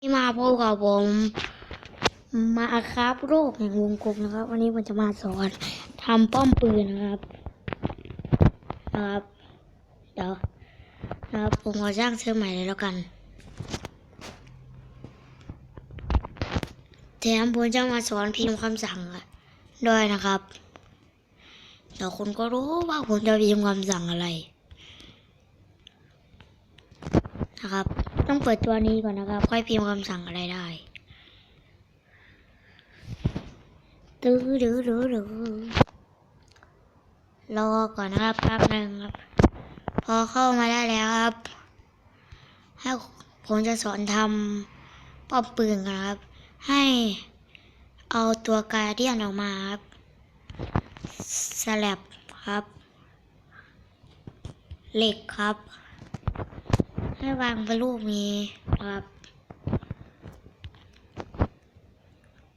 ที่มาพบกับผมมาครับโรคแห่งวงกลมนะครับ วันนี้ผมจะมาสอนทำป้อมปืนนะครับนะครับ เดี๋ยวนะครับผมขอสร้างเสื้อใหม่เลยแล้วกันแถมผมจะมาสอนพิมพ์คำสั่งด้วยนะครับเดี๋ยวคุณก็รู้ว่าผมจะพิมพ์คำสั่งอะไร นะครับ ต้องเปิดตัวนี้ก่อนนะครับ ค่อยพิมพ์คำสั่งอะไรได้ตื้อดื้อดื้อดื้อรอก่อนนะครับแป๊บหนึ่งครับ พอเข้ามาได้แล้วครับ ให้ผมจะสอนทำป้อมปืนกันครับ ให้เอาตัวการเดียนออกมาครับสลับครับ เหล็กครับ ให้วางเป็นรูปนี้ครับ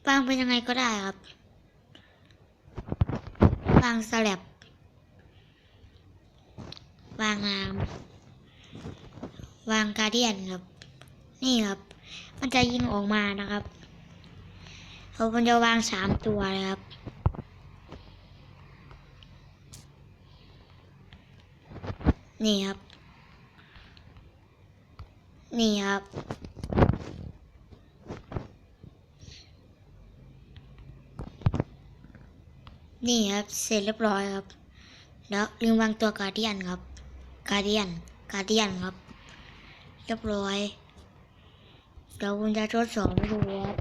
วางเป็นยังไงก็ได้ครับวางสลับวางงามวางการเดียนครับ นี่ครับ มันจะยิงออกมานะครับเรามันจะวางสามตัวเลยครับ นี่ครับ นี่ครับนี่ครับ เสร็จเรียบร้อยครับ แล้วลืมวางตัวการเดียนครับ การเดียน การเดียนครับ เรียบร้อยเดี๋ยวผมจะทดสอบให้ดูครับ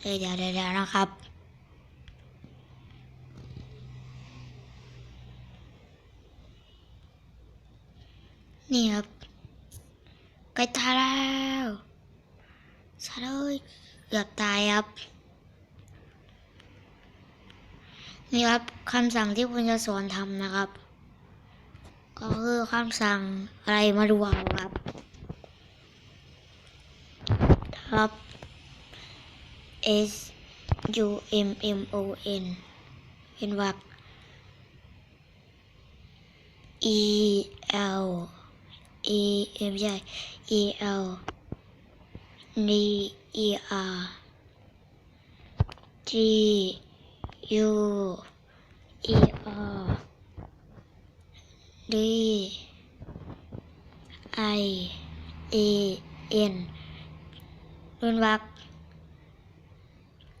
เดี๋ยเดี๋ยวเดี๋ยวนะครับ นี่ครับใกล้ตายแล้วชาเลยเกือบตายครับ นี่ครับคำสั่งที่ผมจะสอนทำนะครับ ก็คือคำสั่งอะไรมาดูเอาครับ ครับ S U M M O N เป็นวรรค E L E เอ็มใช่ E L D E R G U E R D I A N เป็นวรรค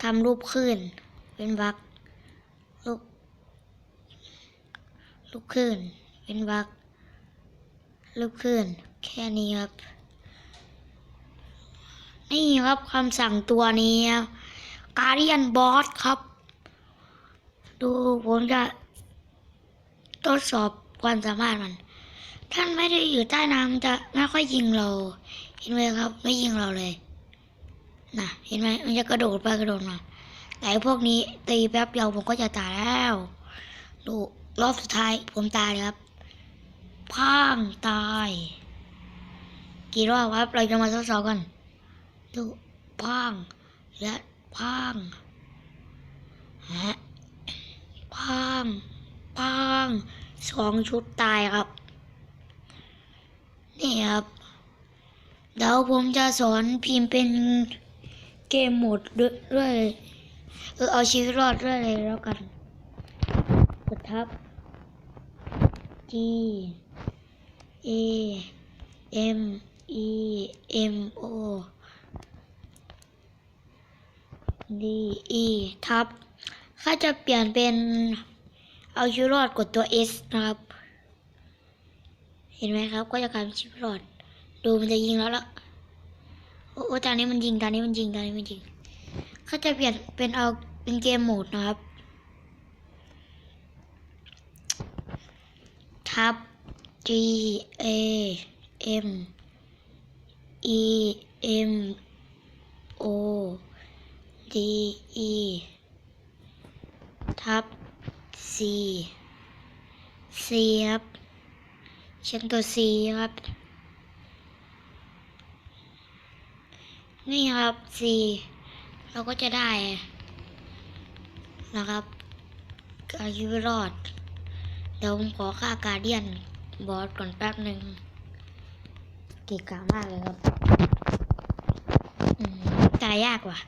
ทำรูปขึ้น เป็นวรรครูปรูปขึ้น เป็นวร รครูปขึ้น แค่นี้ครับ นี่ครับคำสั่งตัวนี้การเดียนบอสครับ ดูผมจะทดสอบความสามารถมัน ท่านไม่ได้อยู่ใต้น้ำจะไม่ค่อยยิงเรา เห็นไหมครับ ไม่ยิงเราเลยนะเห็นไหมมันจะกระโดดไปกระโดดมาแต่พวกนี้ตีแป๊บเดียวผมก็จะตายแล้ว ดูรอบสุดท้ายผมตายเลยครับ พังตาย กี่รอบครับ เราจะมาทดสอบกันดูพังและพังฮะพังพังสองชุดตายครับ นี่ครับ เดี๋ยวผมจะสอนพิมพ์เป็นเกมโหมดด้วยด้วยเออเอาชีวิตรอดด้วยเลยแล้วกันกดทับ G A M E M O D E ทับถ้าจะเปลี่ยนเป็นเอาชีวิตรอดกดตัว S นะครับ เห็นไหมครับ ก็จะกลายเป็นชีวิตรอด ดูมันจะยิงแล้วล่ะโอ้ตอนนี้มันยิงตอนนี้มันยิงตอนนี้มันยิงเขาจะเปลี่ยนเป็นเอาเป็นเกมโหมดนะครับ ทับ G A M E M O D E ทับ C C ครับเชียงตัว C ครับ นี่ครับ C เราก็จะได้นะครับอารยุรอด เดี๋ยวผมขอค่าการเดียน บอสก่อนแป๊บหนึ่งเกะกะมากเลยครับอืมตายยากว่ะ